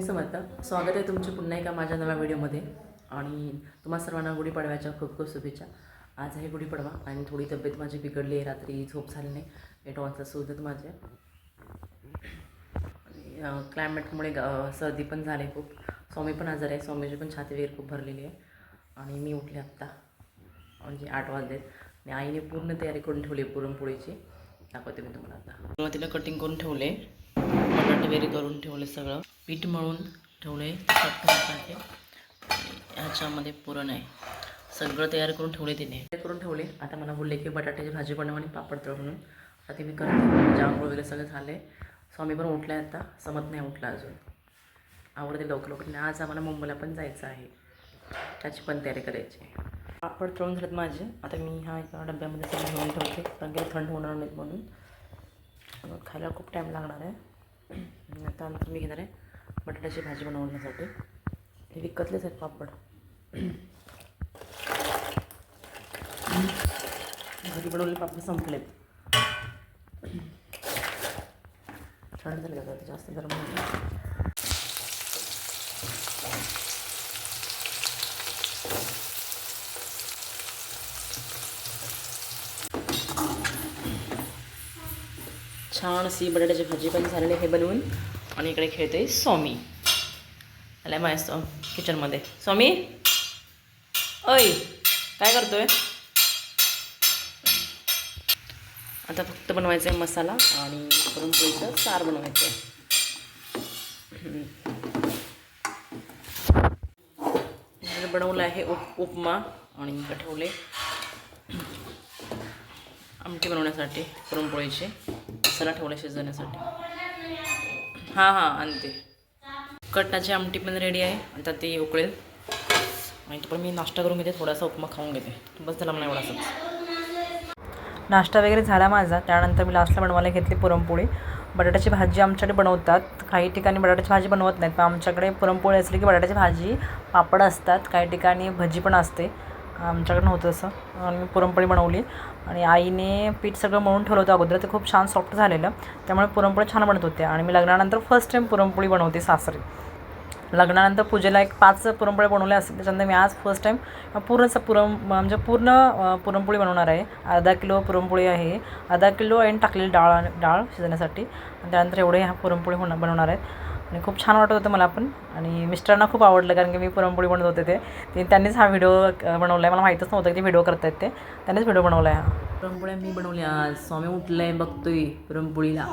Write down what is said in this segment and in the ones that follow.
स्वामी समर्थ स्वागत आहे तुमचे पुन्हा एका माझ्या नव्या व्हिडिओमध्ये. आणि तुम्हा सर्वांना गुढीपाडव्याच्या खूप खूप शुभेच्छा. आज आहे गुढीपाडवा आणि थोडी तब्येत माझी बिघडली आहे. रात्री झोप झाली नाही. एट वाजता सुजत माझे आणि क्लायमेटमुळे सर्दी पण झाली आहे खूप. स्वामी पण आजार आहे. स्वामीची पण छाती वगैरे खूप भरलेली आहे. आणि मी उठले आत्ता म्हणजे आठ वाजलेत. आणि आईने पूर्ण तयारी करून ठेवली आहे पुरणपोळीची. दाखवते मी तुम्हाला आता. तिला कटिंग करून ठेवले. बटाटे वगैरे करून ठेवले सगळं. पीठ मळून ठेवले आहे. ह्याच्यामध्ये पुरण आहे. सगळं तयार करून ठेवले तिने. ते करून ठेवले. आता मला बोलले की बटाट्याची भाजी बनव आणि पापड तळ म्हणून आता ते मी करते. जांभूळ वगैरे सगळं झाले. स्वामी पण उठले आता. समत नाही उठला अजून. आवडते लवकर लवकर. आज आम्हाला मुंबईला पण जायचं आहे. त्याची पण तयारी करायची आहे. पापड तळून झालेत माझे. आता मी ह्या एका डब्यामध्ये सगळं घेऊन ठेवते. कारण की थंड होणार नाहीत म्हणून. मग खायला खूप टाईम लागणार आहे. आता नंतर मी घेणार आहे. बटाट्याची भाजी बनवण्यासाठी. हे विकतलेच आहेत पापड. घरी बनवले पापड संपले थंड झाले का जास्त गरम छान अशी बटाट्याची भाजी पण झालेली आहे बनवून. आणि इकडे खेळते स्वामी. आलाय माझ्या किचनमध्ये स्वामी? अय काय करतोय? आता फक्त बनवायचं आहे मसाला आणि पुरणपोळीचं सार बनवायचं आहे बनवलं आहे उप उपमा आणि ठेवले. आमटी बनवण्यासाठी पुरणपोळीचे. मसाला ठेवला शिजवण्यासाठी हां हां आणते. कटाची आमटी पण रेडी आहे. आता ती उकळेल. आणि पण मी नाश्ता करून घेते. थोडासा उपमा खाऊन घेते. बस झाला मला एवढासाच नाश्ता वगैरे झाला माझा. त्यानंतर मी लास्टला बनवायला घेतली पुरणपोळी. बटाट्याची भाजी आमच्याकडे बनवतात. काही ठिकाणी बटाट्याची भाजी बनवत नाहीत. पण आमच्याकडे पुरणपोळी असली की बटाट्याची भाजी पापड असतात. काही ठिकाणी भजी पण असते. आमच्याकडे नव्हतं असं आणि मी पुरणपोळी बनवली. आणि आईने पीठ सगळं मळून ठेवलं होतं अगोदर. ते खूप छान सॉफ्ट झालेलं. त्यामुळे पुरणपोळी छान बनत होते आणि मी लग्नानंतर फर्स्ट टाईम पुरणपोळी बनवते सासरी. लग्नानंतर पूजेला एक पाच पुरणपोळ्या बनवल्या असतील. त्याच्यानंतर मी आज फर्स्ट टाईम पूर्णच पुरण म्हणजे पूर्ण पुरणपोळी बनवणार आहे. अर्धा किलो पुरणपोळी आहे. अर्धा किलो आणि टाकलेली डाळ डाळ शिजण्यासाठी. त्यानंतर एवढे ह्या पुरणपोळी होणार बनवणार आहेत. आणि खूप छान वाटत होतं मला पण. आणि मिस्टरांना खूप आवडलं कारण की मी पुरणपोळी बनवत होते ते. ते त्यांनीच हा व्हिडिओ बनवला आहे मला माहीतच नव्हतं की ते व्हिडिओ करतायत ते. त्यांनीच व्हिडिओ बनवला आहे हा. पुरणपोळ्या मी बनवल्या आज. स्वामी उठलंय बघतोय पुरणपोळीला.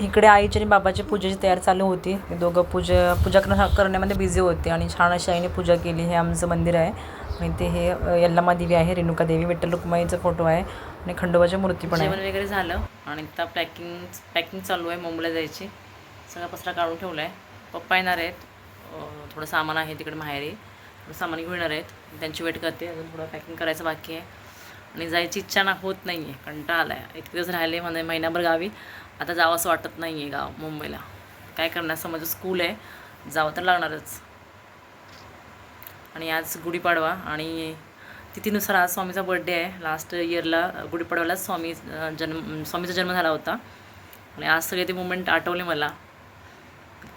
इकडे आईची आणि बाबाची पूजेची तयारी चालू होती. दोघं पूजा पूजा करणं करण्यामध्ये बिझी होते. आणि छान अशी आईने पूजा केली. हे आमचं मंदिर आहे. आणि ते हे यल्लमा देवी आहे रेणुका देवी. विठ्ठल रुक्माईचा फोटो आहे. आणि खंडोबाची मूर्ती पण आहे. वगैरे झालं. आणि आता पॅकिंग पॅकिंग चालू आहे मुंबईला जायची. सगळा पसरा काढून ठेवला आहे पप्पा येणार आहेत. थोडं सामान आहे तिकडे माहेरी. थोडं सामान घेऊन येणार आहेत. त्यांची वेट करते. अजून थोडं पॅकिंग करायचं बाकी आहे. आणि जायची इच्छा ना होत नाही आहे कंटाळा आला आहे इतके दिवस राहिले म्हणजे महिनाभर गावी आता जावं असं वाटत नाही आहे गाव मुंबईला. काय करणार? समजा स्कूल आहे. जावं तर लागणारच. आणि आज गुढीपाडवा आणि तिथीनुसार आज स्वामीचा बर्थडे आहे. लास्ट इयरला गुढीपाडव्यालाच स्वामी जन्म स्वामीचा जन्म झाला होता. आणि आज सगळे ते मुमेंट आठवले मला.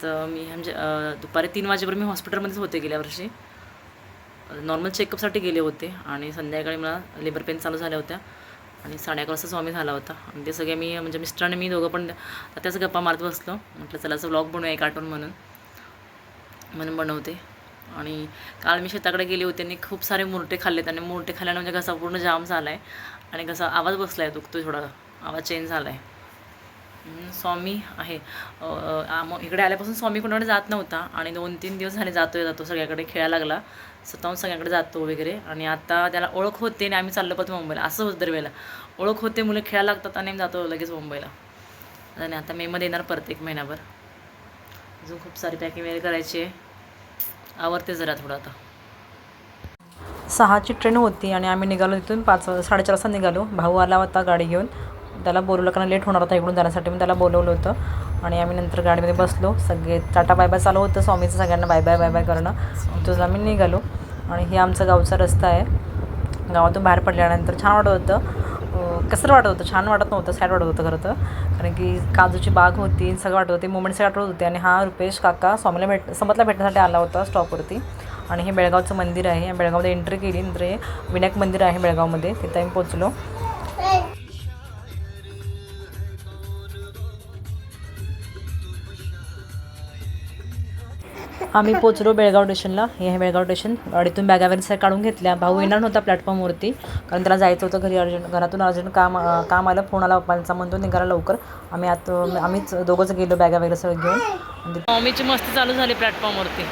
तर मी म्हणजे दुपारी तीन वाजेपर्यंत मी हॉस्पिटलमध्येच होते गेल्या वर्षी. नॉर्मल चेकअपसाठी गेले होते आणि संध्याकाळी मला लेबर पेन चालू झाल्या होत्या आणि साडे अकरा वाजता स्वामी झाला होता. आणि ते सगळे मी म्हणजे मिस्टरांनी मी दोघं पण त्याच गप्पा मारत बसलो. म्हटलं चला असं ब्लॉग बनवूया एक आठवण म्हणून. म्हणून बनवते. आणि काल मी शेताकडे गेले होते आणि खूप सारे मुरटे खाल्लेत आणि मुरटे खाल्ल्यानं म्हणजे घसा पूर्ण जाम झाला आहे आणि घसा आवाज बसला आहे दुखतो थोडा. आवाज चेंज झाला आहे स्वामी आहे. अ, इकडे आल्यापासून स्वामी कोणाकडे जात नव्हता आणि दोन तीन दिवस झाले जातोय जातो सगळ्याकडे खेळायला लागला. स्वतःहून सगळ्याकडे जातो वगैरे. आणि आता त्याला ओळख होते आणि आम्ही चाललो पाहतो मुंबईला. असं होतं दरवेळेला. ओळख होते मुलं खेळायला लागतात आणि आम्ही जातो लगेच मुंबईला. आणि आता मेमध्ये येणार परत एक महिनाभर. अजून खूप सारी पॅकिंग वगैरे करायची आहे. आवडते जरा थोडं आता. सहाची ट्रेन होती आणि आम्ही निघालो तिथून पाच साडेचार वाजता निघालो. भाऊ आला होता गाडी घेऊन. त्याला बोलवलं कारण लेट होणार होता इकडून जाण्यासाठी मी त्याला बोलवलं होतं. आणि आम्ही नंतर गाडीमध्ये बसलो. सगळे टाटा बाय बाय चालू होतं स्वामीचं सगळ्यांना बाय बाय बाय बाय करणं. तुझं आम्ही निघालो. आणि हे आमचा गावचा रस्ता आहे. गावातून बाहेर पडल्यानंतर छान वाटत होतं. कसं वाटत होतं? छान वाटत नव्हतं सॅड वाटत होतं खरं तर. कारण की काजूची बाग होती सगळं वाटत होते. मुमेंट सगळं आठवत होते. आणि हा रुपेश काका स्वामीला भेट समतला भेटण्यासाठी आला होता स्टॉपवरती आणि हे बेळगावचं मंदिर आहे. या बेळगावमध्ये एंट्री केली. नंतर हे विनायक मंदिर आहे बेळगावमध्ये. तिथं आम्ही पोचलो आम्ही पोचलो बेळगाव स्टेशनला. हे आहे बेळगाव स्टेशन. गाडीतून बॅगा वगैरे काढून घेतल्या. भाऊ येणार नव्हता प्लॅटफॉर्मवरती कारण त्याला जायचं होतं घरी अर्जंट. घरातून अर्जंट काम काम आलं. फोन आला पप्पांचा. म्हणतो निघाला लवकर. आम्ही आत आम्हीच दोघंच गेलो बॅगा वगैरे सगळं घेऊन. मम्मीची मस्ती चालू झाली प्लॅटफॉर्मवरती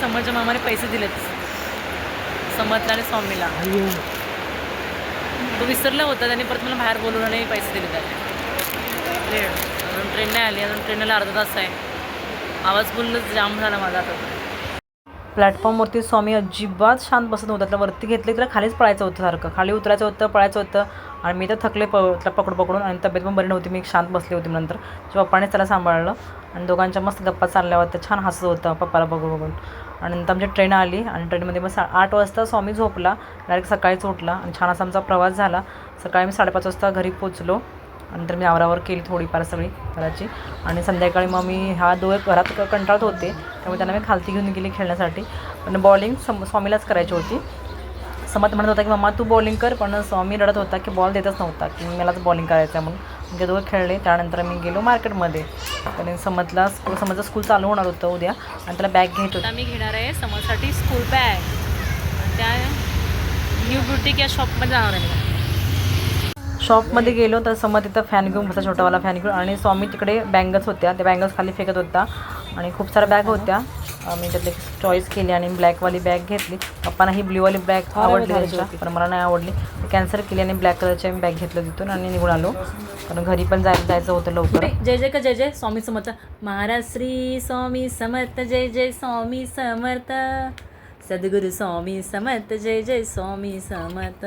समोरच्या मामाने पैसे दिलेत. समजला आणि स्वामीला तो विसरला होता त्याने परत मला बाहेर बोलवून आणि पैसे दिले त्याने ट्रेन अजून ट्रेन नाही आली अजून ट्रेनला अर्धा तास आहे. आवाज फुल्लच जाम झाला माझा आता. प्लॅटफॉर्मवरती स्वामी अजिबात शांत बसत नव्हता. त्याला वरती घेतले तर खालीच पळायचं होतं सारखं. खाली उतरायचं होतं पळायचं होतं. आणि मी तर थकले प त्याला पकडून पकडून आणि तब्येत पण बरी नव्हती. मी शांत बसली होती नंतर. त्याच्या पप्पानेच त्याला सांभाळलं आणि दोघांच्या मस्त गप्पा चालल्या होत्या. छान हसत होतं पप्पाला बघून बघून. आणि नंतर आमची ट्रेन आली आणि ट्रेनमध्ये मग सा आठ वाजता स्वामी झोपला. डायरेक्ट सकाळीच उठला आणि छान असा आमचा प्रवास झाला. सकाळी मी साडेपाच वाजता घरी पोचलो. नंतर मी आवरावर केली थोडीफार सगळी घराची. आणि संध्याकाळी मग मी ह्या दोघे घरात क- कंटाळत होते त्यामुळे त्यांना मी खालती घेऊन गेली खेळण्यासाठी. पण बॉलिंग सम स्वामीलाच करायची होती. समत म्हणत होता की मम्मा तू बॉलिंग कर पण स्वामी रडत होता की बॉल देतच नव्हता की मलाच बॉलिंग करायचं आहे म्हणून. ते दोघं खेळले. त्यानंतर मी गेलो मार्केटमध्ये. आणि समतला स्कूल समजलं स्कूल चालू होणार होतं उद्या. आणि त्याला बॅग घेत होता. मी घेणार आहे समजसाठी स्कूल बॅग. त्या न्यू ब्युटी या शॉपमध्ये जाणार आहे शॉपमध्ये गेलो तर समोर तिथं फॅन घेऊन बसला छोटावाला फॅन घेऊन. आणि स्वामी तिकडे बँगल्स होत्या. त्या बँगल्स खाली फेकत होता. आणि खूप साऱ्या बॅग होत्या. मी त्यातली चॉईस केली आणि ब्लॅकवाली बॅग घेतली. पप्पांना ही ब्ल्यूवाली बॅग आवडली त्यांच्या पण मला नाही आवडली. कॅन्सल केली आणि ब्लॅक कलरची मी बॅग घेतलं तिथून आणि निघून आलो. कारण घरी पण जायला जायचं होतं लवकर. जय जय का जय जय? स्वामी समर्थ. महाराज श्री स्वामी समर्थ. जय जय स्वामी समर्थ. सद्गुरु स्वामी समर्थ. जय जय स्वामी समर्थ.